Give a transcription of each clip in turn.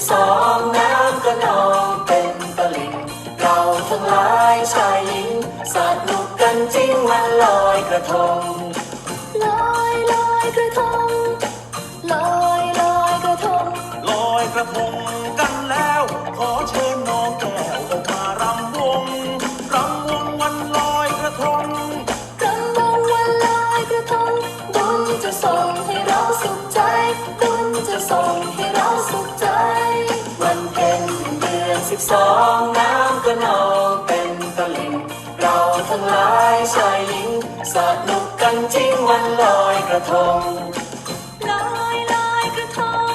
บสองน้ำก็นองเป็นตลิ่งเราทั้งหลายชายหญิงสนุกกันจริงวันลอยกระทงลอยลอยกระทงลอยลอยกระทงลอยกระทงกันแล้ว ขอเชิญน้องแก้วออกมารำวงรำวงวันลอยกระทงรำวงวันลอยกระทงบุญจะส่งให้เราสุขใจบุญจะส่งให้ ญิงสนุกกันจริงวันลอยกระทงลอยลอยกระทง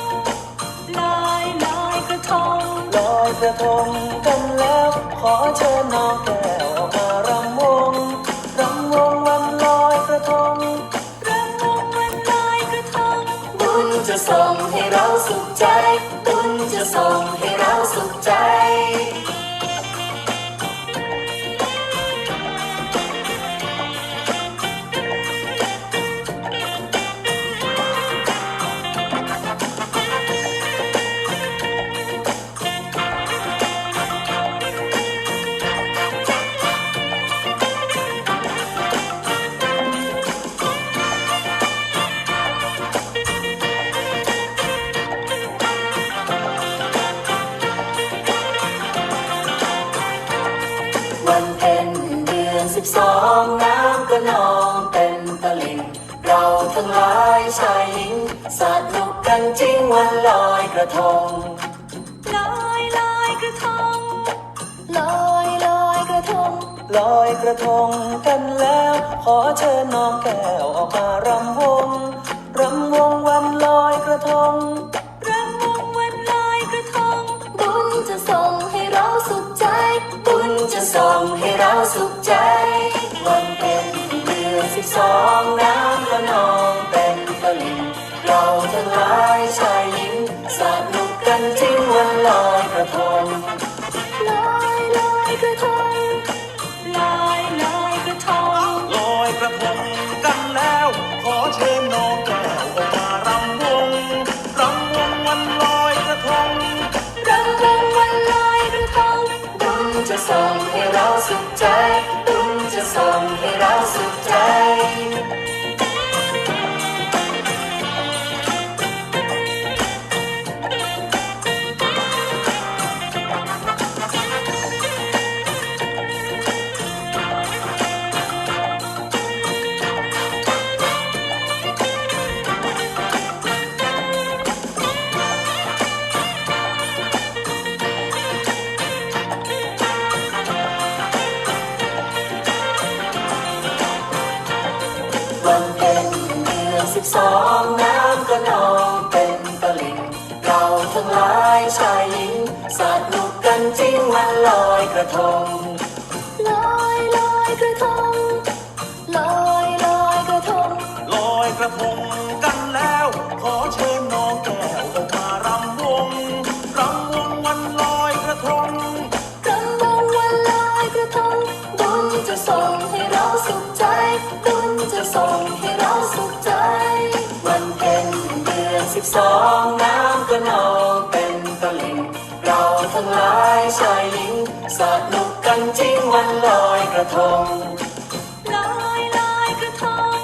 ลอยลอยกระทงลอยกระทงกันแล้วขอเชิญน้องแก้วออกมารำวงรำวงวันลอยกระทงรำวงวันลอยกระทงบุญจะส่งให้เราสุขใจบุญจะส่งให้เราสุขใจ ก็นองเต็มตลิ่ง เราทั้งหลายชายหญิงสนุกกันจริงวันลอยกระทง ลอยลอยกระทง ลอยลอยกระทง ลอยกระทงกันแล้ว ขอเชิญน้องแก้วออกมารำวง องน้ำก็นองเต็มตลิ่งเราทั้งหลายชายหญิงสนุกกันจริงวันลอยกระทงลอยลอยกระทงลอยลอยกระทงลอยกระทงกันแล้ว ขอเชิญน้องแก้วออกมารำวงรำวงวันลอยกระทงรำวงวันลอยกระทงบุญจะส่งให้เราสุขใจ สิบสองน้ำก็นองเป็นตลิ่งเราทั้งหลายชายหญิงสนุกกันจริงวันลอยกระทงลอยลอยกระทงลอยลอยกระทงลอยกระทง สองน้ำก็นองเป็นตลิ่งเราทั้งหลายชายหญิงสนุกกันจริงวันลอยกระทงลอยลอยกระทง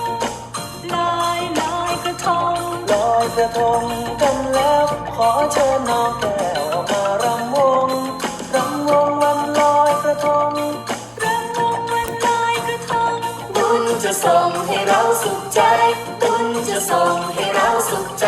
ลอยลอยกระทงลอยกระทงกันแล้วขอเชิญน้องแก้ ให้เราสุขใจ ตุนจะส่งให้เราสุขใจ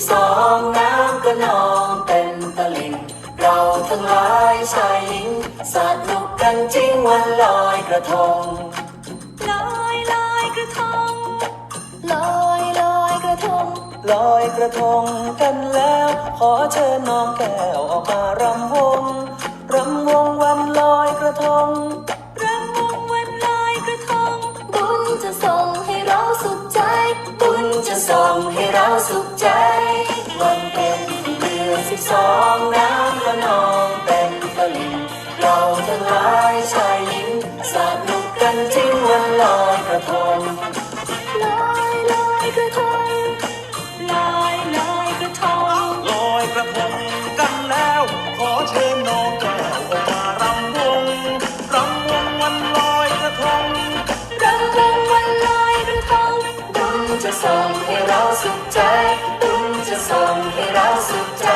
บสองน้ำก็นองเต็มตลิ่ง เราทั้งหลายชายหญิงสนุกกันจริงวันลอยกระทง ลอยลอยกระทง ลอยลอยกระทง ลอยกระทงกันแล้ว ขอเชิญน้องแก้วออกมารำวง รำวงวันลอยกระทงายชายหญิงสานุกกันจริงวันลอยกระทงลอยลอยกระทงลอยลอยกระทงลอยกระทงกันแล้ว ขอเชิญน้องแก้วออกมารำวงรำวงวันลอยกระทงรำวงวันลอยกระทงบุญจะส่งให้เราสุขใจบุญจะส่งให้เราสุขใจ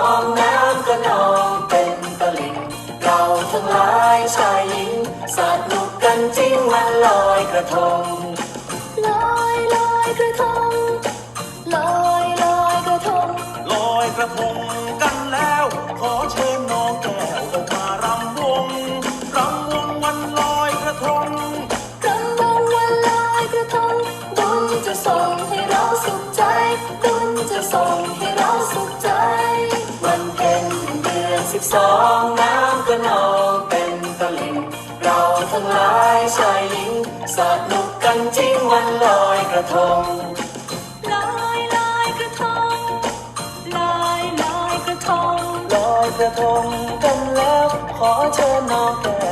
อนสิบสองน้ำก็นองเป็นตลิ่งเราทั้งหลายชายหญิงสนุกกันจริงวันลอยกระทง สิบสองน้ำก็นองเต็มตลิ่งเราทั้งหลายชายหญิงสนุกกันจริงวันลอยกระทงลอยลอยกระทงลอยลอยกระทงลอยกระทงกันแล้วขอเชิญน้องแก้วออกมา